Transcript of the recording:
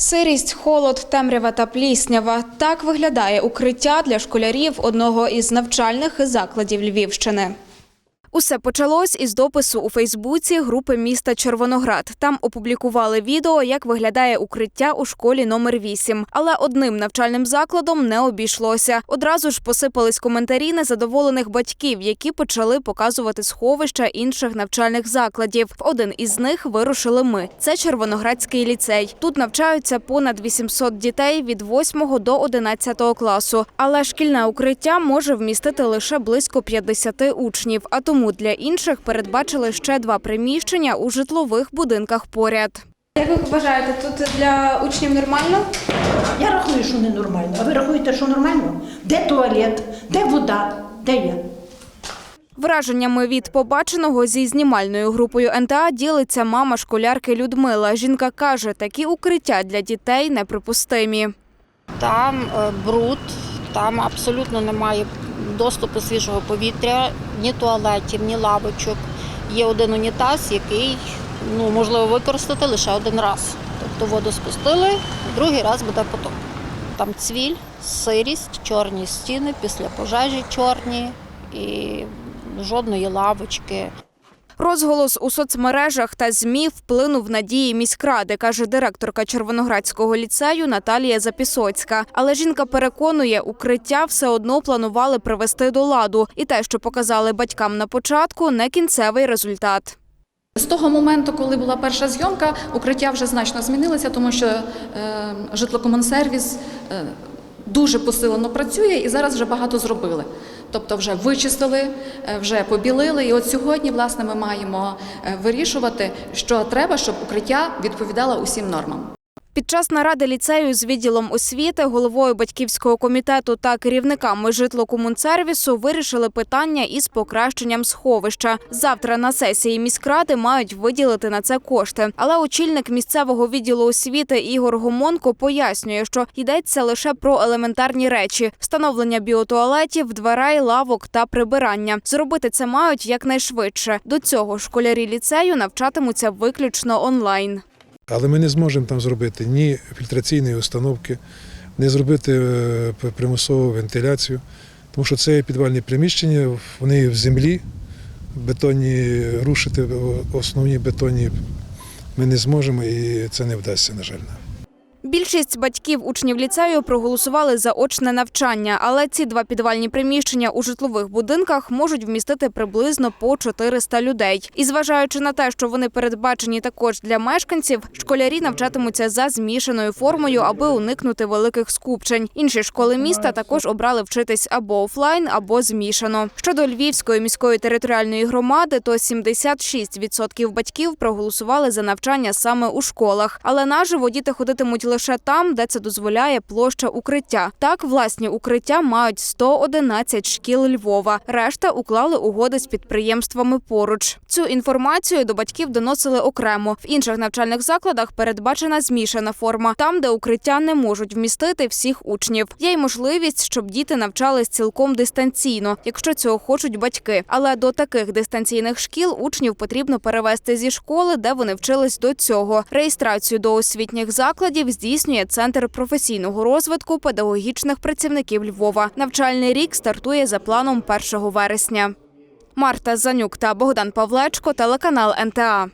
Сирість, холод, темрява та пліснява. Так виглядає укриття для школярів одного із навчальних закладів Львівщини. Усе почалось із допису у Фейсбуці групи міста Червоноград. Там опублікували відео, як виглядає укриття у школі номер 8. Але одним навчальним закладом не обійшлося. Одразу ж посипались коментарі незадоволених батьків, які почали показувати сховища інших навчальних закладів. В один із них вирушили ми. Це Червоноградський ліцей. Тут навчаються понад 800 дітей від 8 до 11 класу. Але шкільне укриття може вмістити лише близько 50 учнів. А тому для інших передбачили ще два приміщення у житлових будинках поряд. Як ви вважаєте, тут для учнів нормально? Я рахую, що ненормально. А ви рахуєте, що нормально? Де туалет? Де вода? Де є? Враженнями від побаченого зі знімальною групою НТА ділиться мама школярки Людмила. Жінка каже, такі укриття для дітей неприпустимі. Там е, бруд, там абсолютно немає доступу свіжого повітря, ні туалетів, ні лавочок. Є один унітаз, який ну, можливо використати лише один раз. Тобто воду спустили, другий раз буде потоп. Там цвіль, сирість, чорні стіни, після пожежі чорні і жодної лавочки. Розголос у соцмережах та ЗМІ вплинув на дії міськради, каже директорка Червоноградського ліцею Наталія Запісоцька. Але жінка переконує, укриття все одно планували привести до ладу, і те, що показали батькам на початку, не кінцевий результат. З того моменту, коли була перша зйомка, укриття вже значно змінилося, тому що е, житлокомунсервіс е, дуже посилено працює і зараз вже багато зробили. Тобто вже вичистили, е, вже побілили. І от сьогодні, власне, ми маємо е, вирішувати, що треба, щоб укриття відповідало усім нормам. Під час наради ліцею з відділом освіти, головою батьківського комітету та керівниками житлокомунсервісу вирішили питання із покращенням сховища. Завтра на сесії міськради мають виділити на це кошти. Але очільник місцевого відділу освіти Ігор Гомонко пояснює, що йдеться лише про елементарні речі: встановлення біотуалетів, дверей, лавок та прибирання. Зробити це мають якнайшвидше. До цього школярі ліцею навчатимуться виключно онлайн. Але ми не зможемо там зробити ні фільтраційної установки, не зробити е, примусову вентиляцію, тому що це підвальні приміщення, вони в землі, бетонні рушити основні бетонні ми не зможемо і це не вдасться, на жаль. Більшість батьків учнів ліцею проголосували за очне навчання, але ці два підвальні приміщення у житлових будинках можуть вмістити приблизно по 400 людей. І зважаючи на те, що вони передбачені також для мешканців, школярі навчатимуться за змішаною формою, аби уникнути великих скупчень. Інші школи міста також обрали вчитись або офлайн, або змішано. Щодо Львівської міської територіальної громади, то 76% батьків проголосували за навчання саме у школах, але наживо діти ходитимуть лише там, де це дозволяє площа укриття. Так, власні укриття мають 111 шкіл Львова. Решта уклали угоди з підприємствами поруч. Цю інформацію до батьків доносили окремо. В інших навчальних закладах передбачена змішана форма, там, де укриття не можуть вмістити всіх учнів. Є й можливість, щоб діти навчались цілком дистанційно, якщо цього хочуть батьки. Але до таких дистанційних шкіл учнів потрібно перевести зі школи, де вони вчились до цього. Реєстрацію до освітніх закладів здійснює центр професійного розвитку педагогічних працівників Львова. Навчальний рік стартує за планом 1 вересня. Марта Занюк та Богдан Павлечко, телеканал НТА.